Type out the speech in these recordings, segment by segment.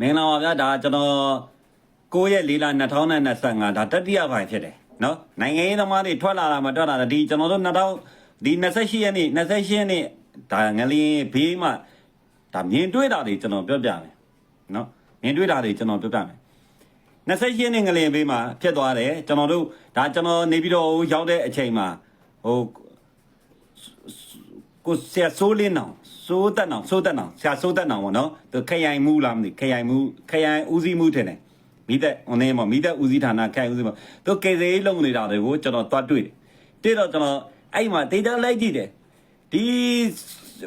မင်္ဂလာပါဗျာဒါကျွန်တော်9ရက်4လ2025ဒါတတိယပိုင်းဖြစ်တယ်နော်နိုင်ငံရေးသမားတွေထွက်လာတာမထွက်လာတာဒီကျွန်တော်တို့2000ဒီ28ရက်နေ့28ရက်နေ့ဒါငလင်းဘေးမှာဒါမြင်တွေ့တာတွေကျွန်တော်ပြောပြမယ်နော်မြင်တွေ့တာတွေကျွန်တော်ပြောပြမယ်28ရက်နေ့ငလင်းဘေးမှာဖြစ်သွားတယ်ကျွန်တော်တို့ဒါကျွန်တော်နေပြီးတော့ရောက်တဲ့အချိန်မှာဟိုကိုဆရာစိုးလင်းအောင် စိုးတက်အောင်စိုးတက်အောင်ဆရာစိုးတက်အောင်ဗောနော်သူခရိုင်မူလားမသိခရိုင်မူခရိုင်ဦးစီးမှုထင်တယ်မိသက်ဟိုနေမှာမိသက်ဦးစီးဌာနခရိုင်ဦးစီးမှာသူကေစေးလုံးနေတာတွေကိုကျွန်တော်တွားတွေ့တယ်တွေ့တော့ကျွန်တော်အဲ့မှာဒေတာလိုက်ကြည့်တယ်ဒီ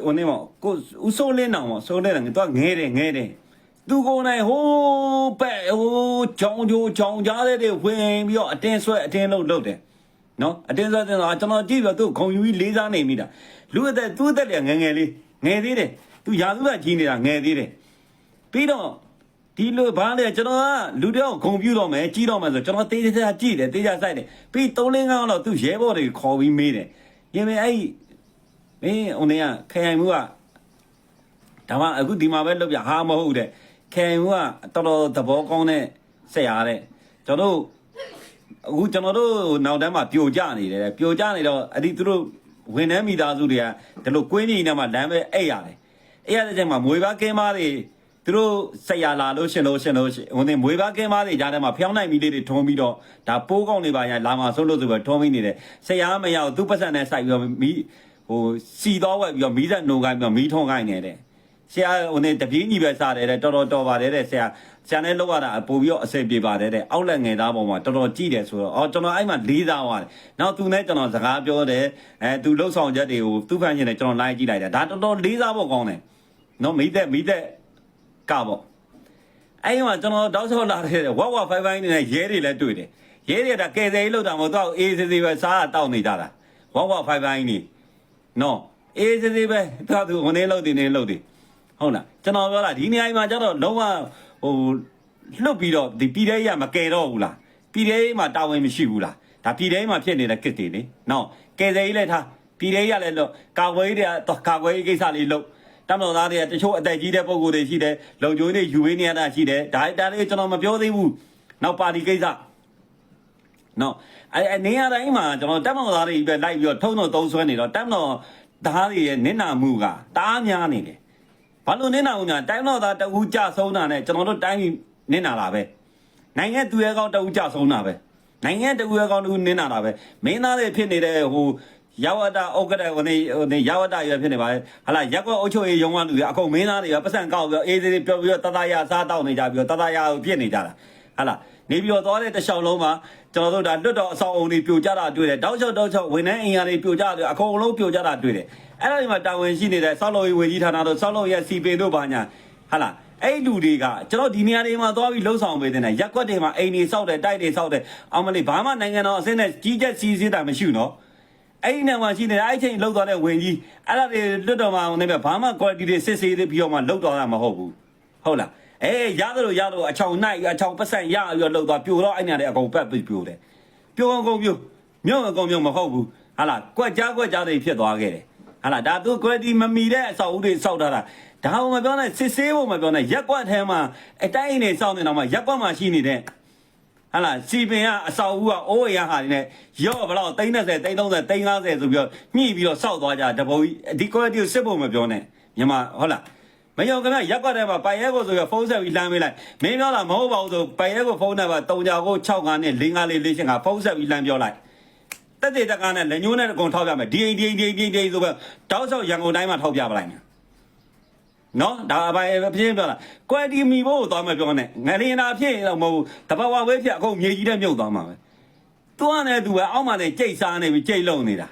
ဟိုနေမှာကိုဦးစိုးလင်းအောင်ဗောစိုးလင်းအောင်သူကငဲတယ်ငဲတယ်သူကိုယ်နိုင်ဟိုးပဲ့ဟိုးချောင်းချိုးချောင်းကြားတဲ့တွေဝင်ပြီးတော့အတင်းဆွဲအတင်းလုံးလုပ်တယ် နော်အတင်းစားတင်တော့ကျွန်တော်ကြည့်ပြီးတော့သူ့ခုံယူပြီးလေးစားနေမိတာလူအသက်သူ့အသက်လည်းငယ်ငယ်လေးငယ်သေးတယ်သူရာသူကကြီးနေတာငယ်သေးတယ်ပြီးတော့ဒီလိုဘာလဲကျွန်တော်ကလူတယောက်ဂုံပြူတော့မယ်ကြီးတော့မယ်ဆိုကျွန်တော်တေးသေးသေးကြည့်တယ်တေးကြဆိုင်တယ်ပြီး3လင်းကောင်းတော့သူရဲဘော်တွေခေါ်ပြီးမေးတယ်ရင်မအဲ့မင်းဟိုနေကခရိုင်မှုကဒါမှအခုဒီမှာပဲလုပ်ပြဟာမဟုတ်တဲ့ခရိုင်မှုကတော်တော်သဘောကောင်းတဲ့ဆက်ရတဲ့ကျွန်တော်တို့ အခုကျွန်တော်တို့နောက်တန်းမှာပြိုကျနေတယ်ပြိုကျနေတော့အဲ့ဒီသူတို့ဝန်ထမ်းမိသားစုတွေကဒီလိုကွင်းကြီးနဲ့မှလမ်းပဲအိတ်ရတယ်အဲ့ရတဲ့ချိန်မှာမွေပါကင်းမားတွေသူတို့ဆက်ရလာလို့ရှင်လို့ရှင်လို့ရှင်ဟိုနေမွေပါကင်းမားတွေကြားထဲမှာဖျောင်းနိုင်မီလေးတွေထုံးပြီးတော့ဒါပိုးကောင်းနေပါရလာမှာဆုံးလို့ဆိုပြီးထုံးပြီးနေတယ်ဆက်ရမရောက်သူပတ်စံနဲ့စိုက်ပြီးတော့မီးဟိုစီတော့ဝက်ပြီးတော့မီးဆက်နှိုးခိုင်းပြီးတော့မီးထုံးခိုင်းနေတယ်ဆရာဟိုနေတပြေးညီပဲစားတယ်တဲ့တော်တော်တော်ပါတယ်တဲ့ဆရာ ဆရာနဲ့လောက်ရတာပို့ပြီးတော့အဆင်ပြေပါတယ်တဲ့အောက်လက်ငယ်သားပေါ်မှာတော်တော်ကြည့်တယ်ဆိုတော့အော်ကျွန်တော်အဲ့မှာလေးစားသွားတယ်နောက်သူနဲ့ကျွန်တော်စကားပြောတယ်အဲသူလှုပ်ဆောင်ချက်တွေကိုသူ့ဖန်ရှင်နဲ့ကျွန်တော်လိုက်ကြည့်လိုက်တယ်ဒါတော်တော်လေးစားဖို့ကောင်းတယ်နော်မိသက်မိသက်ကပေါ့အဲ့မှာကျွန်တော်တောက်ချောလာတဲ့ဝက်ဝက်ဖိုင်ဖိုင်နဲ့ရဲတွေလည်းတွေ့တယ်ရဲတွေကဒါကယ်ဆယ်ရေးလောက်တာမဟုတ်တော့အေးစေးစေးပဲစားတောက်နေကြတာဝက်ဝက်ဖိုင်ဖိုင်နေနော်အေးစေးစေးပဲသူကသူဟိုနေလောက်တင်နေလောက်တင်ဟုတ်လားကျွန်တော်ပြောတာဒီနေရာမှာကျတော့လုံးဝ ဟိုလွတ်ပြီးတော့ဒီပြည်ထဲကြီးကမကယ်တော့ဘူးလားပြည်ထဲကြီးမှာတာဝန်မရှိဘူးလားဒါပြည်ထဲကြီးမှာဖြစ်နေတဲ့ကစ်တွေလေနော်ကယ်ဆယ်ကြီးလည်းထားပြည်ထဲကြီးကလည်းလို့ကာကွယ်ရေးတွေကကာကွယ်ရေးကိစ္စလေးလုပ်တမတော်သားတွေကတချို့အသက်ကြီးတဲ့ပုံကိုယ်တွေရှိတယ်လုံချိုးတွေယူရင်းနေရတာရှိတယ်ဒါဒါလေးကျွန်တော်မပြောသေးဘူးနောက်ပါတီကိစ္စနော်အဲအနေရတိုင်းမှာကျွန်တော်တက်မတော်သားတွေပဲလိုက်ပြီးတော့ထုံထုံသုံးဆွဲနေတော့တက်မတော်သားတွေရဲ့နင့်နာမှုကတအားများနေတယ် ဘာလို့နင်းနာဦးညာတိုင်းတော့သားတအူးကြဆုံးတာနဲ့ကျွန်တော်တို့တိုင်းနင်းနာတာပဲနိုင်ငံသူရဲကောင်းတအူးကြဆုံးတာပဲနိုင်ငံတအူးရဲကောင်းတအူးနင်းနာတာပဲမင်းသားတွေဖြစ်နေတဲ့ဟိုရဝတဩကတဲ့ဟိုနေဟိုနေရဝတရွယ်ဖြစ်နေပါလေဟာလာရက်ကွက်အုပ်ချုပ်ရေးရုံးကလူရအကုန်မင်းသားတွေကပတ်စံကောက်ပြီးတော့အေးသေးသေးပြောပြီးတော့တတရစားတောက်နေကြပြီးတော့တတရကိုပြစ်နေကြတာ ဟာလာနေပြီးတော့သွားတဲ့တစ်လျှောက်လုံးမှာကျွန်တော်တို့ဒါလွတ်တော်အဆောင်အုံတွေပြိုကျတာတွေ့တယ်တောက်လျှောက်တောက်လျှောက်ဝန်ထမ်းအင်အားတွေပြိုကျတယ်အကုန်လုံးပြိုကျတာတွေ့တယ်အဲ့ဒါဒီမှာတာဝန်ရှိနေတဲ့စောက်လို့ဝေကြီးဌာနတို့စောက်လို့ရဲ့စီပင်တို့ဘာညာဟာလာအဲ့လူတွေကကျွန်တော်ဒီနေရာတွေမှာသွားပြီးလှုပ်ဆောင်ပေးတဲ့နဲ့ရက်ကွက်တွေမှာအိမ်တွေစောက်တယ်တိုက်တွေစောက်တယ်အောင်မလေးဘာမှနိုင်ငံတော်အစင်းနဲ့ကြီးကျက်စီးစည်းတာမရှိဘူးနော်အဲ့ဒီနေရာမှာရှိနေတဲ့အဲ့ဒီချိန်လောက်သွားတဲ့ဝင်ကြီးအဲ့ဒါတွေလွတ်တော်မှာနေပဲဘာမှ quality တွေစစ်ဆေးပြီးတော့မှလောက်တော်တာမဟုတ်ဘူးဟုတ်လား အေးရသလိုရတော့အချောင်နိုင်အချောင်ပတ်ဆက်ရပြီးတော့လောက်သွားပြိုတော့အဲ့နေရာတွေအကုန်ပတ်ပြီးပြိုတယ်ပြိုအောင်ကုန်ပြိုမြုံအကုန်မြုံမဟုတ်ဘူးဟာလားကွက်ကြားကွက်ကြားတွေဖြစ်သွားခဲ့တယ်ဟာလားဒါသူ quality မမီတဲ့အဆောက်အဦတွေစောက်ထားတာဒါမှမပြောနဲ့စစ်ဆေးဖို့မပြောနဲ့ရက်ကွက်ထဲမှာအတိုင်းနေစောက်နေတော့မှရက်ကွက်မှာရှိနေတဲ့ဟာလာစီပင်ကအဆောက်အဦကအိုးရဟာတွေနဲ့ရော့ဘလောက်30 30 30 30 50ဆိုပြီးတော့ညှိပြီးတော့စောက်သွားကြတပုံကြီးဒီ quality ကိုစစ်ဖို့မပြောနဲ့မြန်မာဟုတ်လား မယောခင်ဗျရက်ကွက်ထဲမှာပိုင်ရဲကိုဆိုရဖုန်းဆက်ပြီးလှမ်းပေးလိုက်မင်းပြောတာမဟုတ်ပါဘူးဆိုပိုင်ရဲကိုဖုန်းနဲ့ပါတုံကြကို6ကနေ5 5လေးလေးချင်းကဖုန်းဆက်ပြီးလှမ်းပြောလိုက်တက်တဲ့တကားနဲ့လက်ညှိုးနဲ့အကုန်ထောက်ပြမယ်ဒီအိမ်ဒီအိမ်ဒီအိမ်ဒီအိမ်ဆိုပဲတောက်ဆောက်ရန်ကုန်တိုင်းမှာထောက်ပြပလိုက်မယ်နော်ဒါအပိုင်ပြင်းပြောတာကွယ်တီမီဘို့ကိုသွားမပြောနဲ့ငလင်နာဖြစ်ရင်တော့မဟုတ်ဘူးတပတ်ဝဝဲဖြစ်အခုမြေကြီးတဲ့မြုပ်သွားမှာပဲသူကလည်းသူပဲအောက်မှာလည်းကြိတ်စားနေပြီကြိတ်လုံနေတာ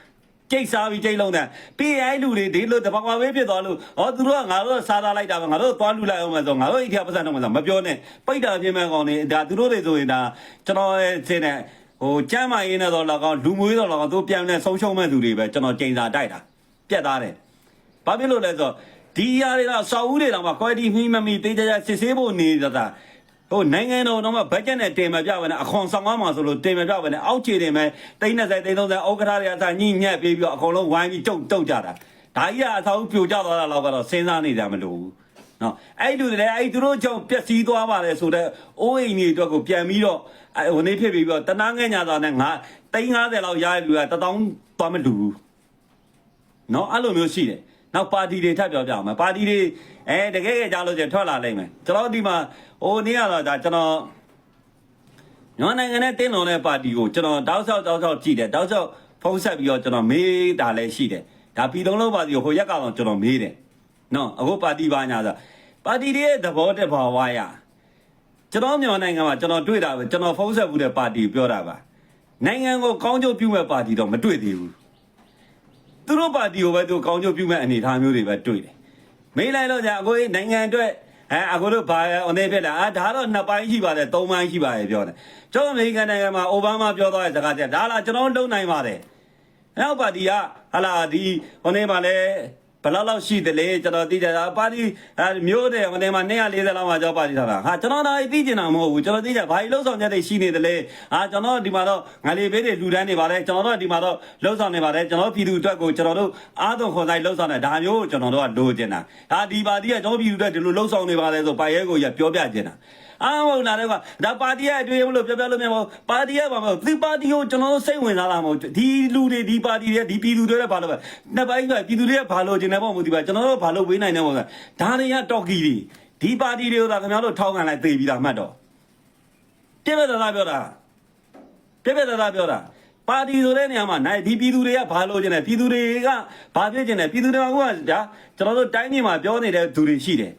ကြိတ်စားပြီးကြိတ်လုံတယ်ပြီးရင်အဲ့လူတွေဒီလိုတပတ်ဝဝဲဖြစ်သွားလို့ဟောသူတို့ကငါတို့စားသားလိုက်တာပဲငါတို့သွားလူလိုက်အောင်မယ်ဆိုငါတို့အိတ်ထပတ်စံတော့မဆိုမပြောနဲ့ပိတ်တာပြင်းမဲ့ကောင်နေဒါသူတို့တွေဆိုရင်ဒါကျွန်တော်ရဲ့စင်းနဲ့ဟိုကျမ်းမာရေးနဲ့တော့လောက်ကောင်လူမျိုးတော့လောက်ကောင်သူပြန်လဲဆုံးရှုံးမဲ့သူတွေပဲကျွန်တော်ကြိန်စာတိုက်တာပြက်သားတယ်ဘာဖြစ်လို့လဲဆိုတော့ဒီຢာတွေကစောက်ဦးတွေတော့မှ quality မှီမမီတေးကြကြစစ်ဆေးဖို့နေတာ ဟိုနိုင်ငံတော်တော့မှဘတ်ဂျက်နဲ့တင်မပြဘဲနဲ့အခွန်ဆောင်ရမှာဆိုလို့တင်မပြဘဲနဲ့အောက်ခြေတင်မဲ့တိန်း30တိန်း30ဥက္ကဋ္ဌတွေအစားညှိညက်ပြီးပြီးတော့အကုန်လုံးဝိုင်းပြီးတုတ်တုတ်ကြတာဒါကြီးကအဆောက်ပြိုကျသွားတာတော့ကတော့စဉ်းစားနေကြမလို့ဘူးနော်အဲ့ဒီလူတွေလည်းအဲ့ဒီသူတို့ကြောင့်ပျက်စီးသွားပါတယ်ဆိုတော့အိုးအိမ်တွေအတွက်ကိုပြန်ပြီးတော့အဲ့ဟိုနေ့ဖြစ်ပြီးတော့တနာငဲ့ညာသားနဲ့ငါ350လောက်ရတဲ့လူက1000သွားမတူဘူးနော်အဲ့လိုမျိုးရှိတယ် နောက်ပါတီတွေထပ်ပြောပြအောင်မယ်ပါတီတွေအဲတကယ်ကြကြားလို့ကျထွက်လာလိမ့်မယ်ကျွန်တော်ဒီမှာဟိုနေ့ကတော့ဒါကျွန်တော်မြန်မာနိုင်ငံနဲ့တင်းတော်တဲ့ပါတီကိုကျွန်တော်တောက်လျှောက်တောက်လျှောက်ကြည့်တယ်တောက်လျှောက်ဖုံးဆက်ပြီးတော့ကျွန်တော်မေးတာလည်းရှိတယ်ဒါပြည်သုံးလုံးပါတီကိုဟိုရက်ကတော့ကျွန်တော်မေးတယ်နော်အခုပါတီပါညာဆိုပါတီတွေရဲ့သဘောတဘာဝရကျွန်တော်မြန်မာနိုင်ငံမှာကျွန်တော်တွေ့တာပဲကျွန်တော်ဖုံးဆက်ဘူးတဲ့ပါတီပြောတာပါနိုင်ငံကိုကောင်းကျိုးပြုမဲ့ပါတီတော့မတွေ့သေးဘူး သူတို့ပါတီကိုပဲသူကောင်းကျိုးပြုမဲ့အနေအထားမျိုးတွေပဲတွေ့တယ်မေးလိုက်တော့じゃအခုနိုင်ငံအတွက်အဲအခုတို့ဘာအနေဖြစ်လာအာဒါတော့နှစ်ပိုင်းရှိပါတယ်သုံးပိုင်းရှိပါတယ်ပြောတယ်ကျွန်တော်အမေရိကန်နိုင်ငံမှာအိုဘားမားပြောသွားတဲ့စကားချက်ဒါလားကျွန်တော်လုံနိုင်ပါတယ်နောက်ပါတီကဟာလာဒီဟိုနေမှာလဲဘယ် လောက်လောက်ရှိတယ်လေကျွန်တော်သိကြတာပါတီအဲမျိုးတယ်ဟိုနေမှာ240လောက်မှကြောပါတီထားတာဟာကျွန်တော်တော့သိကျင်တာမဟုတ်ဘူးကျွန်တော်သိကြဘာကြီးလှုပ်ဆောင်ချက်တွေရှိနေတယ်လေဟာကျွန်တော်ဒီမှာတော့ငါလေးဘေးတွေလူတန်းနေပါတယ်ကျွန်တော်တို့ဒီမှာတော့လှုပ်ဆောင်နေပါတယ်ကျွန်တော်ပြည်သူအတွက်ကိုကျွန်တော်တို့အားသွန်ခွန်ဆိုင်လှုပ်ဆောင်နေဒါမျိုးကိုကျွန်တော်တို့ကလိုချင်တာဒါဒီပါတီကကျွန်တော်ပြည်သူအတွက်ဒီလိုလှုပ်ဆောင်နေပါတယ်ဆိုပါရဲကိုရပြောပြချင်တာ အားမဟုတ်လားတော့ဒါပါတီရဲ့အတွေ့အကြုံလို့ပြောပြလို့မရပါဘူးပါတီရဲ့ဘာမဟုတ်ဒီပါတီကိုကျွန်တော်တို့စိတ်ဝင်စားလာမဟုတ်ဒီလူတွေဒီပါတီတွေဒီပြည်သူတွေလည်းဘာလို့ပဲနှစ်ပိုင်းကပြည်သူတွေကဘာလို့ကျင်နေပေါ့မဟုတ်ဒီပါကျွန်တော်တို့ဘာလို့ဝေးနိုင်နေပေါ့ကဒါတွေကတော်ကီတွေဒီပါတီတွေကိုသာခင်ဗျားတို့ထောက်ခံလိုက်သိပြီးသားမှတ်တော့ပြည့်ပြည့်သားသားပြောတာပြည့်ပြည့်သားသားပြောတာပါတီဆိုတဲ့နေရာမှာနိုင်ဒီပြည်သူတွေကဘာလို့ကျင်နေပြည်သူတွေကဘာဖြစ်ကျင်နေပြည်သူတွေကကဒါကျွန်တော်တို့တိုင်းပြည်မှာပြောနေတဲ့သူတွေရှိတယ်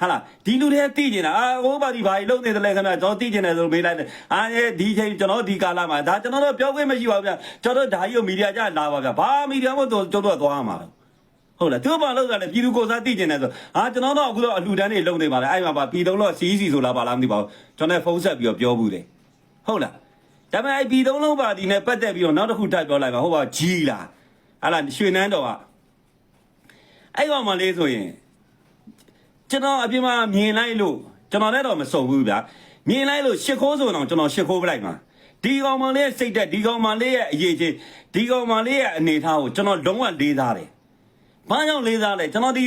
ဟာလားဒီလူတွေကသိကျင်တာအာဟိုပါဒီဘာကြီးလုံနေတယ်လဲခင်ဗျာကျွန်တော်သိကျင်တယ်ဆိုမေးလိုက်တယ်အာအဲဒီချိန်ကျွန်တော်ဒီကာလမှာဒါကျွန်တော်တို့ပြောခွင့်မရှိပါဘူးဗျာကျွန်တော်တို့ဓာကြီးကိုမီဒီယာကြလာပါဗျာဘာမီဒီယာမို့ကျွန်တော်တို့ကသွားရမှာလဲဟုတ်လားသူဘာလို့လဲပြည်သူကိုစားသိကျင်တယ်ဆိုအာကျွန်တော်တို့အခုတော့အလှူဒန်းတွေလုံနေပါလေအဲ့မှာပါပြည်သုံးလို့စီးစီဆိုလာပါလားမသိပါဘူးကျွန်တော်ဖုန်းဆက်ပြီးတော့ပြောဘူးတယ်ဟုတ်လားဒါပေမဲ့အဲ့ပြည်သုံးလုံးပါဒီနဲ့ပတ်သက်ပြီးတော့နောက်တစ်ခုထပ်ပြောလိုက်ပါဟုတ်ပါကြီးလားဟာလားရွှေနန်းတော်ကအဲ့ကောင်မလေးဆိုရင် ကျွန်တော်အပြင်မှာမြင်လိုက်လို့ကျွန်တော်လည်းတော့မစုံဘူးဗျာမြင်လိုက်လို့ရှစ်ခိုးဆိုတော့ကျွန်တော်ရှစ်ခိုးပလိုက်မှာဒီကောင်မလေးရဲ့စိတ်သက်ဒီကောင်မလေးရဲ့အရေးချင်းဒီကောင်မလေးရဲ့အနေထားကိုကျွန်တော်လုံးဝလေးစားတယ်။ဘာကြောင့်လေးစားလဲကျွန်တော်ဒီ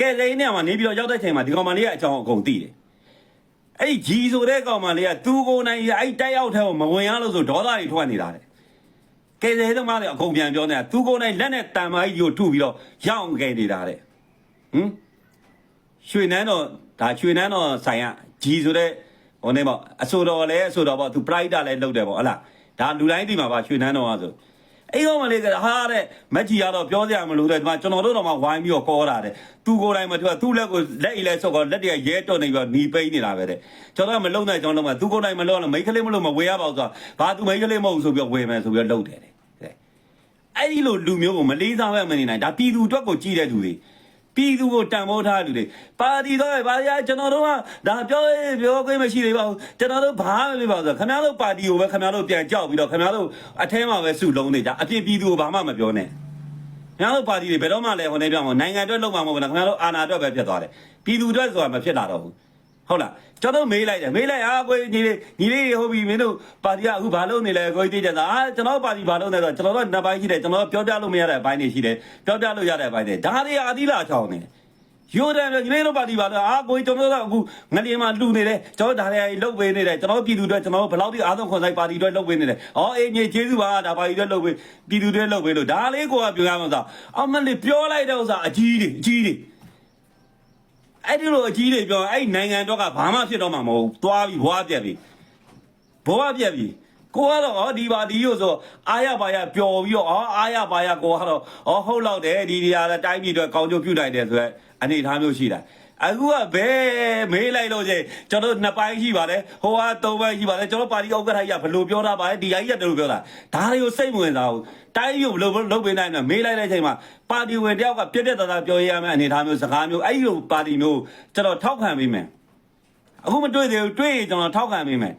ကဲစိန်နဲ့မှာနေပြီးတော့ရောက်တဲ့ချိန်မှာဒီကောင်မလေးရဲ့အကြောင်းအကုန်သိတယ်။အဲ့ဒီဂျီဆိုတဲ့ကောင်မလေးကသူ့ကိုယ်နိုင်အဲ့တက်ရောက်တဲ့ကိုမဝင်ရလို့ဆိုဒေါသတွေထွက်နေတာတဲ့။ကဲစိန်သမားတွေအကုန်ပြန်ပြောနေတာသူ့ကိုယ်နိုင်လက်နဲ့တန်မာကြီးကိုထုပြီးတော့ရအောင်ကဲနေတာတဲ့။ဟမ် ရွှေနန်းတော်ဒါရွှေနန်းတော်ဆိုင်ကဂျီဆိုတဲ့ဟိုနေပေါ့အဆိုတော်လဲအဆိုတော်ပေါ့သူပရိုက်တာလဲလုပ်တယ်ပေါ့ဟလားဒါလူတိုင်းဒီမှာပါရွှေနန်းတော်ကဆိုအဲ့ကောင်မလေးကဟာတဲ့မက်ကြီးကတော့ပြောစရာမလိုတဲ့ဒီမှာကျွန်တော်တို့တော့မှဝိုင်းပြီးတော့ကောတာတဲ့သူကိုယ်တိုင်မထွက်သူ့လက်ကိုလက်အီလဲဆော့ကောလက်တရရဲတော့နေပြီးတော့หนีပိန်းနေတာပဲတဲ့ကျွန်တော်ကမလုံနိုင်ကျွန်တော်လုံးမသူကိုယ်တိုင်မလုံလို့မိတ်ကလေးမလို့မဝေရပါဘူးဆိုတော့ဘာသူမိတ်ကလေးမဟုတ်ဘူးဆိုပြီးတော့ဝေမယ်ဆိုပြီးတော့လုပ်တယ်တဲ့အဲ့ဒီလိုလူမျိုးကိုမလေးစားပဲမနေနိုင်ဒါပြည်သူအတွက်ကိုကြည့်တဲ့သူတွေ ပြည်သူကိုတန်ဖိုးထားလူတွေပါတီတော့ပါရကျွန်တော်တို့ကဒါပြောရေးပြောခွင့်မရှိသေးပါဘူးကျွန်တော်တို့ဘာမှမပြောပါဘူးဆိုခင်ဗျားတို့ပါတီကိုပဲခင်ဗျားတို့ပြန်ကြောက်ပြီးတော့ခင်ဗျားတို့အထဲမှာပဲစုလုံးနေကြအပြင်ပြည်သူကိုဘာမှမပြောနဲ့ခင်ဗျားတို့ပါတီတွေဘယ်တော့မှလည်းဟိုနေပြောင်းမနိုင်ငံအတွက်လုပ်မှာမဟုတ်ဘူးလားခင်ဗျားတို့အာဏာအတွက်ပဲဖြစ်သွားတယ်ပြည်သူအတွက်ဆိုတာမဖြစ်လာတော့ဘူး ဟုတ်လားကျွန်တော်မေးလိုက်တယ်မေးလိုက်အားကိုညီလေးညီလေးဟုတ်ပြီမင်းတို့ပါတီကအခုဘာလုပ်နေလဲကိုကြီးသိကြတာအာကျွန်တော်ပါတီဘာလုပ်နေတော့ကျွန်တော်တို့နှစ်ပိုင်းရှိတယ်ကျွန်တော်ပြောပြလို့မရတဲ့အပိုင်းတွေရှိတယ်ပြောပြလို့ရတဲ့အပိုင်းတွေဒါတွေအသီးလာချောင်းနေတယ်ရိုးတယ်ညီလေးတို့ပါတီပါတော့အာကိုကြီးကျွန်တော်တို့ကအခုငလျင်မှာလှူနေတယ်ကျွန်တော်ဒါတွေလှုပ်ပေးနေတယ်ကျွန်တော်ပြည်သူတွေကျွန်တော်ဘယ်လောက်ထိအားဆုံးခွန်ဆိုင်ပါတီတွေလှုပ်ပေးနေတယ်ဩအေးညီကျေးဇူးပါဒါပါတီတွေလှုပ်ပေးပြည်သူတွေလှုပ်ပေးလို့ဒါလေးကိုကပြောရမှာဆိုအမလေးပြောလိုက်တဲ့ဥစ္စာအကြီးတွေအကြီးတွေ အဲ့ဒီလိုအကြီးတွေပြောအဲ့နိုင်ငံတော့ကဘာမှဖြစ်တော့မှာမဟုတ်ဘူးသွားပြီးဘွားပြက်ပြီးဘွားပြက်ပြီးကိုကတော့ဩဒီပါဒီရို့ဆိုအားရပါရပျော်ပြီးတော့ဩအားရပါရကိုကတော့ဩဟုတ်လောက်တယ်ဒီဒီဟာတိုင်းပြည်အတွက်ကောင်းကျိုးပြုနိုင်တယ်ဆိုတော့အနေထားမျိုးရှိတာ အခုကဘယ်မေးလိုက်လို့ချင်းကျွန်တော်နှစ်ပိုင်းရှိပါတယ်ဟိုကသုံးပိုင်းရှိပါတယ်ကျွန်တော်ပါတီဥက္ကဋ္ဌကြီးကဘယ်လိုပြောတာပါလဲဒီအကြီးကတလို့ပြောတာဒါတွေကိုစိတ်မဝင်စားဘူးတိုင်းရုပ်ဘယ်လိုလုပ်ပေးနိုင်လဲမေးလိုက်တဲ့အချိန်မှာပါတီဝင်တယောက်ကပြက်ပြက်သားသားပြောရမယ့်အနေထားမျိုးစကားမျိုးအဲ့ဒီလိုပါတီမျိုးကျွန်တော်ထောက်ခံပေးမယ်အခုမတွေ့သေးဘူးတွေ့ရင်ကျွန်တော်ထောက်ခံပေးမယ်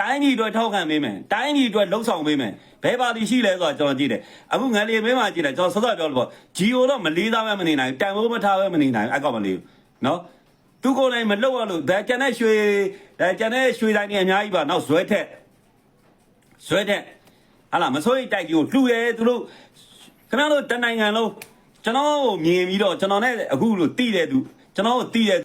တိုင်းပြည်အတွက်ထောက်ခံပေးမယ်တိုင်းပြည်အတွက်လှုပ်ဆောင်ပေးမယ်ဘယ်ပါတီရှိလဲဆိုတော့ကျွန်တော်ကြည့်တယ်အခုငလျင်မင်းမှာကြည့်တယ်ကျွန်တော်စောစောပြောလို့ပေါ့ဂျီအိုတော့မလေးစားပဲမနေနိုင်တန်ဖိုးမထားပဲမနေနိုင်အဲ့ကောင်မလေးဘူး နော်သူကိုယ်တိုင်မလှုပ်ရလို့ဒါကျန်တဲ့ရွှေဒါကျန်တဲ့ရွှေတိုင်းတွေအများကြီးပါနောက်ဇွဲထက်ဇွဲထက်ဟာလားမစိုးရိမ်တိုက်ကြီးကိုလှူရဲသူတို့ခင်ဗျားတို့တနိုင်ငံလုံးကျွန်တော်ကိုမြင်ပြီးတော့ကျွန်တော်နဲ့အခုလို့တီးတဲ့သူကျွန်တော်ကိုတီးတဲ့